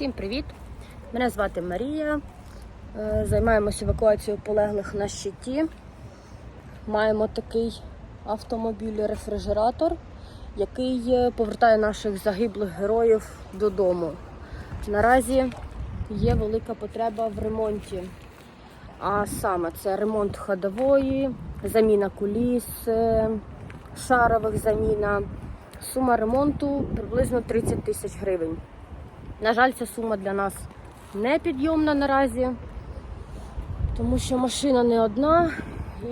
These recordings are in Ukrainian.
Всім привіт! Мене звати Марія. Е, Займаємося евакуацією полеглих на щиті. Маємо такий автомобіль-рефрижератор, який е, повертає наших загиблих героїв додому. Наразі є велика потреба в ремонті. А саме це ремонт ходової, заміна куліс, е, шарових заміна. Сума ремонту приблизно 30 тисяч гривень. На жаль, ця сума для нас непідйомна наразі, тому що машина не одна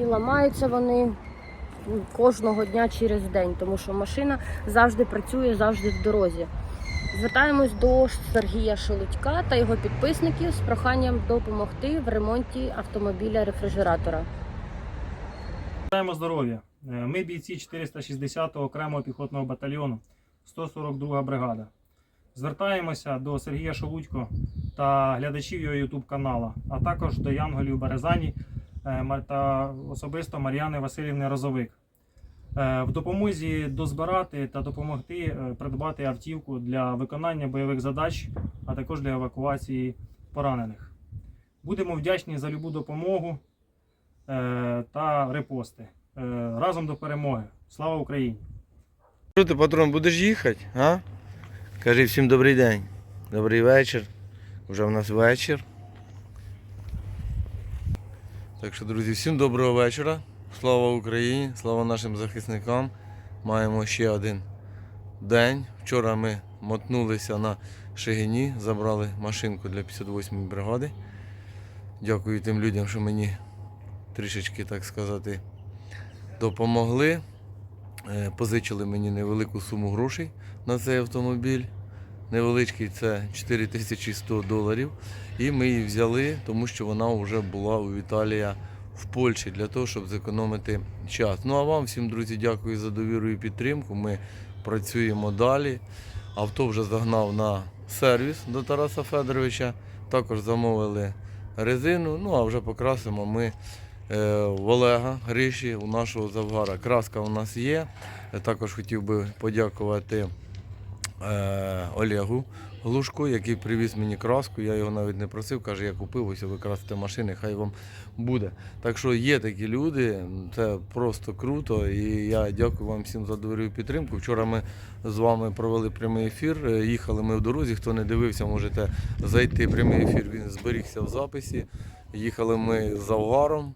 і ламаються вони кожного дня через день, тому що машина завжди працює, завжди в дорозі. Звертаємось до Сергія Шелудька та його підписників з проханням допомогти в ремонті автомобіля рефрижератора. Бажаємо здоров'я. Е, Ми бійці 460-го окремого піхотного батальйону, 142 бригада. Звертаємося до Сергія Шолудько та глядачів його YouTube канала, а також до Янголів Березані е, та особисто Мар'яни Васильівни Розовик. Е, В допомозі дозбирати та допомогти е, придбати автівку для виконання бойових задач, а також для евакуації поранених. Будемо вдячні за любу допомогу та репости. Разом до перемоги. Слава Україні! Що ти, патрон, будеш їхати? А? Кажи всім добрий день. Добрий вечір. Вже в нас вечір. Так що, друзі, всім доброго вечора. Слава Україні, слава нашим захисникам. Маємо ще один день. Вчора ми мотнулися на Шигині, забрали машинку для 58-ї бригади. Дякую тим людям, що мені трішечки, так сказати, допомогли. Е, Позичили мені невелику суму грошей на цей автомобіль. Невеличкий це 4100 доларів. І ми її взяли, тому що вона вже була у Віталія в Польщі для того, щоб зекономити час. Ну а вам всім, друзі, дякую за довіру і підтримку. Ми працюємо далі. Авто вже загнав на сервіс до Тараса Федоровича. Також замовили резину. Ну а вже покрасимо ми в Олега Гриші, у нашого завгара. Краска у нас є. Я також хотів би подякувати е, Олегу Глушку, який привіз мені краску. Я його навіть не просив, каже, я купив, ось ви красите машини, хай вам буде. Так що є такі люди, це просто круто. І я дякую вам всім за довіру і підтримку. Вчора ми з вами провели прямий ефір. е, Їхали ми в дорозі. Хто не дивився, можете зайти. Прямий ефір він зберігся в записі. Їхали ми з Авгаром.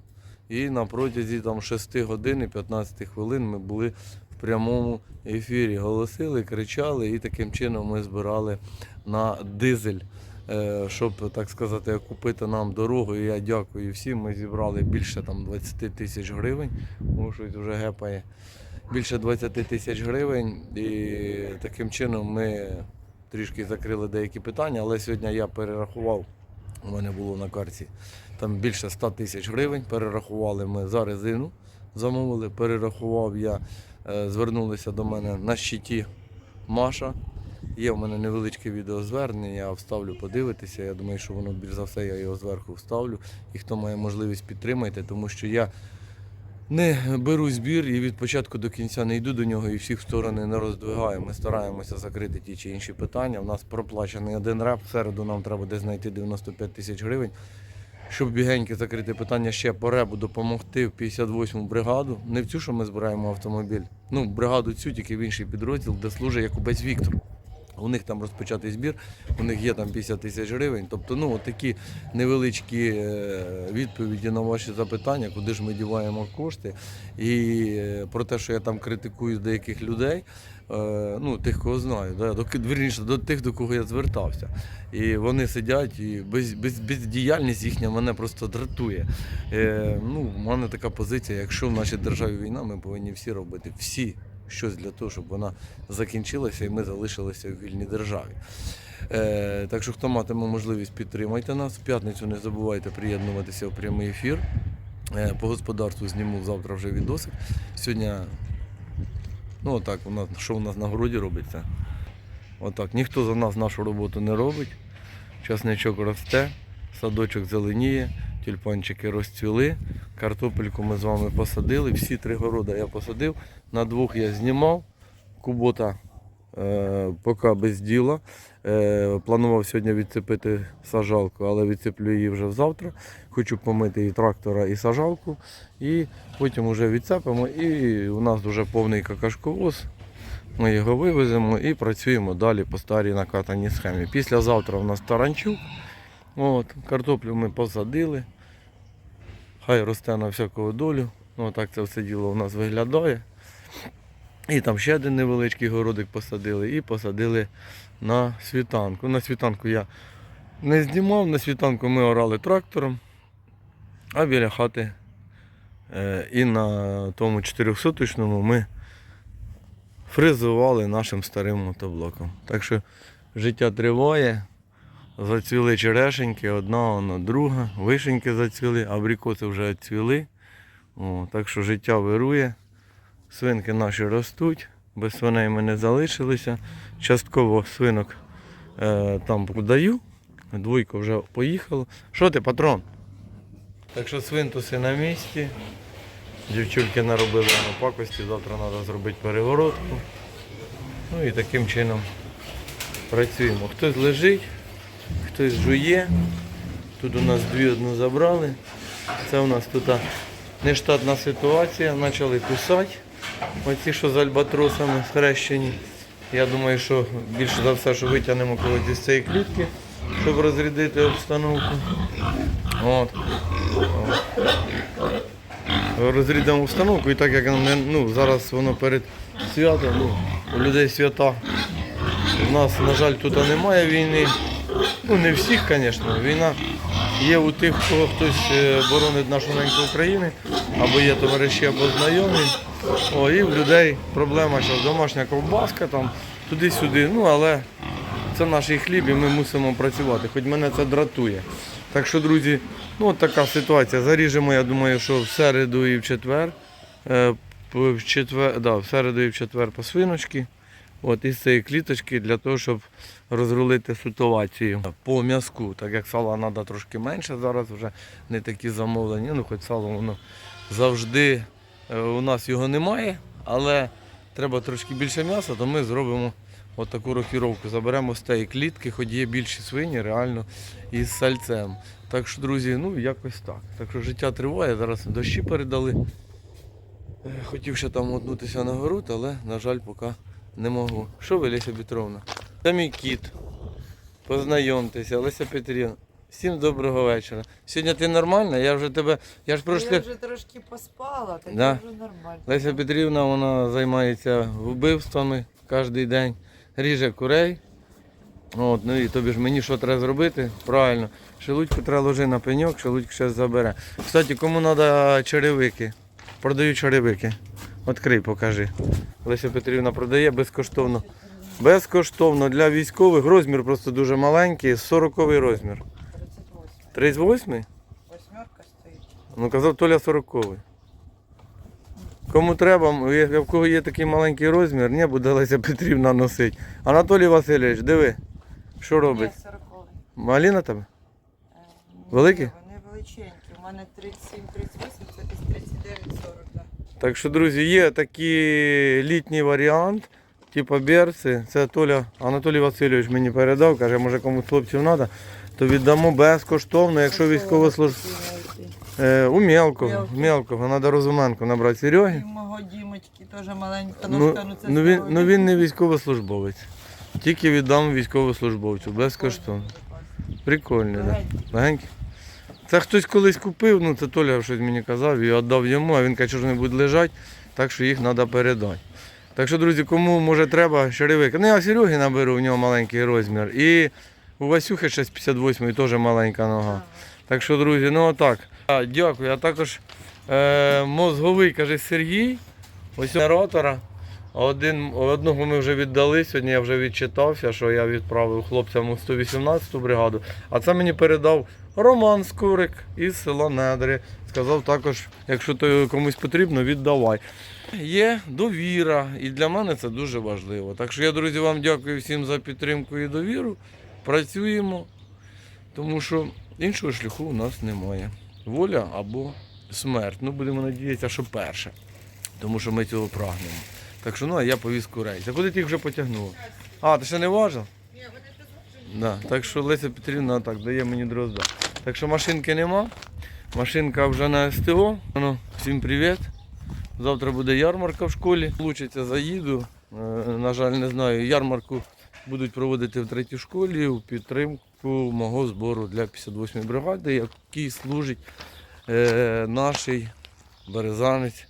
І на протязі там 6 годин і 15 хвилин ми були в прямому ефірі. Голосили, кричали, і таким чином ми збирали на дизель, е, щоб так сказати, купити нам дорогу. І я дякую всім. Ми зібрали більше там 20 тисяч гривень. Може, щось вже гепає. Більше 20 тисяч гривень. І таким чином ми трішки закрили деякі питання, але сьогодні я перерахував. У мене було на карті там більше 100 тисяч гривень. Перерахували ми за резину, замовили. Перерахував я, е, звернулися до мене на щиті Маша. Є в мене невеличке відеозвернення, я вставлю подивитися. Я думаю, що воно більш за все я його зверху вставлю. І хто має можливість підтримайте, тому що я не беру збір і від початку до кінця не йду до нього і всіх сторони не роздвигаю. Ми стараємося закрити ті чи інші питання. У нас проплачений один реп. В середу нам треба десь знайти 95 тисяч гривень. Щоб бігеньки закрити питання ще по ребу допомогти в 58-му бригаду. Не в цю, що ми збираємо автомобіль. Ну, бригаду цю, тільки в інший підрозділ, де служить Якубець Віктор. У них там розпочатий збір, у них є там 50 тисяч гривень. Тобто, ну, такі невеличкі е, відповіді на ваші запитання, куди ж ми діваємо кошти. І е, про те, що я там критикую деяких людей, е, ну, тих, кого знаю, да, до, вірніше, до тих, до кого я звертався. І вони сидять, і без, без, бездіяльність їхня мене просто дратує. Е, ну, у мене така позиція, якщо в нашій державі війна, ми повинні всі робити всі щось для того, щоб вона закінчилася і ми залишилися в вільній державі. Е, так що, хто матиме можливість, підтримайте нас. В п'ятницю не забувайте приєднуватися в прямий ефір. Е, по господарству зніму завтра вже відосик. Сьогодні, ну отак, у нас, що у нас на городі робиться. Отак, ніхто за нас нашу роботу не робить. Часничок росте, садочок зеленіє, тюльпанчики розцвіли, картопельку ми з вами посадили. Всі три города я посадив. На двох я знімав. Кубота е, поки без діла. Е, планував сьогодні відцепити сажалку, але відцеплю її вже завтра. Хочу помити і трактора, і сажалку. І потім вже відцепимо. І у нас вже повний какашковоз. Ми його вивеземо і працюємо далі по старій накатаній схемі. Післязавтра у нас таранчук. От, картоплю ми посадили. Хай росте на всяку долю. Ну, так це все діло у нас виглядає. І там ще один невеличкий городик посадили і посадили на світанку. На світанку я не знімав, на світанку ми орали трактором, а біля хати е, і на тому 400-точному ми фрезували нашим старим мотоблоком. Так що життя триває. Зацвіли черешеньки, одна, одна, друга, вишеньки зацвіли, абрикоси вже цвіли. О, так що життя вирує. Свинки наші ростуть, без свиней ми не залишилися. Частково свинок е, там подаю. Двойко вже поїхало. Що ти, патрон? Так що свинтуси на місці. Дівчульки наробили на пакості, завтра треба зробити перегородку. Ну і таким чином працюємо. Хтось лежить, хтось жує. Тут у нас дві одну забрали. Це у нас тут нештатна ситуація, почали кусати. Оці, що з альбатросами схрещені. Я думаю, що більше за все, що витягнемо когось з цієї клітки, щоб розрядити обстановку. От. Розрядимо обстановку і так як ну, зараз воно перед святом, ну, у людей свята. У нас, на жаль, тут немає війни. Ну, не всіх, звісно. Війна є у тих, кого хтось е, боронить нашу неньку України, або є товариші, або знайомі. О, і в людей проблема, що домашня ковбаска, там, туди-сюди. Ну, але це наш хліб і ми мусимо працювати. Хоч мене це дратує. Так що, друзі, ну от така ситуація. Заріжемо, я думаю, що в середу і в четвер. Е, В четвер, да, в середу і в четвер по свиночки. От із цієї кліточки для того, щоб розрулити ситуацію. По м'язку, так як сала треба трошки менше, зараз вже не такі замовлення. Ну, хоч сало воно завжди е, у нас його немає, але треба трошки більше м'яса, то ми зробимо от таку рокіровку. Заберемо тієї клітки, хоч є більші свині, реально із сальцем. Так що, друзі, ну якось так. Так що життя триває, зараз дощі передали. Е, Хотів ще там мотнутися на город, але, на жаль, поки не можу. Що ви, Леся Петровна? Це мій кіт. Познайомтеся, Леся Петрівна. Всім доброго вечора. Сьогодні ти нормальна? Я вже тебе. Я ж Я вже трошки поспала, так Да. я вже нормально. Леся Петрівна вона займається вбивствами кожен день, ріже курей. От, ну і тобі ж мені що треба зробити? Правильно. Шелудьку треба ложити на пеньок, шелудьку ще забере. Кстати, кому треба черевики? Продаю черевики. Відкрий, покажи. Леся Петрівна продає безкоштовно. Безкоштовно для військових. Розмір просто дуже маленький, 40 розмір. 38. 38? Восьмерка стоїть. Ну казав Толя 40. Кому треба, в кого є такий маленький розмір, не буде Леся Петрівна носить. Анатолій Васильович, диви, що робить? Ні, сороковий. Малі на тебе? Е, Великі? Вони величенькі. У мене 37-38, це десь 39-40, так. Так що, друзі, є такий літній варіант, типу берці. Це Толя Анатолій Васильович мені передав, каже, може комусь хлопців треба, то віддамо безкоштовно, якщо військовослужбовець. Е, у мелкого, мелкого, треба розуменку набрати Сереги. І мого Дімочки теж маленька Ну, ножка, ну це ну, він, ну він не військовослужбовець. Тільки віддам військовослужбовцю, безкоштовно. Прикольно, так. Да. Легенький. Це хтось колись купив, ну це Толя щось мені казав і віддав йому, а він каже, що вони будуть лежати, так що їх треба передати. Так що, друзі, кому може треба черевик. Ну я Сереги наберу, у нього маленький розмір. І у Васюхи 658 теж маленька нога. Так що, друзі, ну отак. Дякую. А також е, мозговий, каже Сергій, ось генератора. Один, одного ми вже віддали. Сьогодні я вже відчитався, що я відправив хлопцям у 118-ту бригаду. А це мені передав Роман Скурик із села Недри. Сказав також, якщо то комусь потрібно, віддавай. Є довіра, і для мене це дуже важливо. Так що я, друзі, вам дякую всім за підтримку і довіру. Працюємо, тому що іншого шляху у нас немає. Воля або смерть. Ну, будемо надіятися, що перше. Тому що ми цього прагнемо. Так що ну, а я повіз курей. А куди ти їх вже потягнула? А, ти ще не важив? Да. Так що Леся Петрівна так дає мені дрозда. Так що машинки нема. Машинка вже на СТО. Ну, всім привіт. Завтра буде ярмарка в школі. Получиться, заїду. Е, На жаль, не знаю. Ярмарку будуть проводити в третій школі у підтримку мого збору для 58-ї бригади, який служить е, наш березанець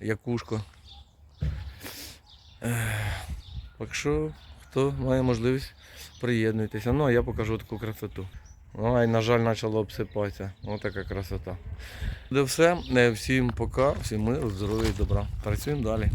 Якушко. Е, так що, хто має можливість, приєднуйтеся. Ну, а я покажу таку красоту. Ай, на жаль, почало обсипатися. Ось така красота. Де все. Е, Всім пока, всім миру, здоров'я і добра. Працюємо далі.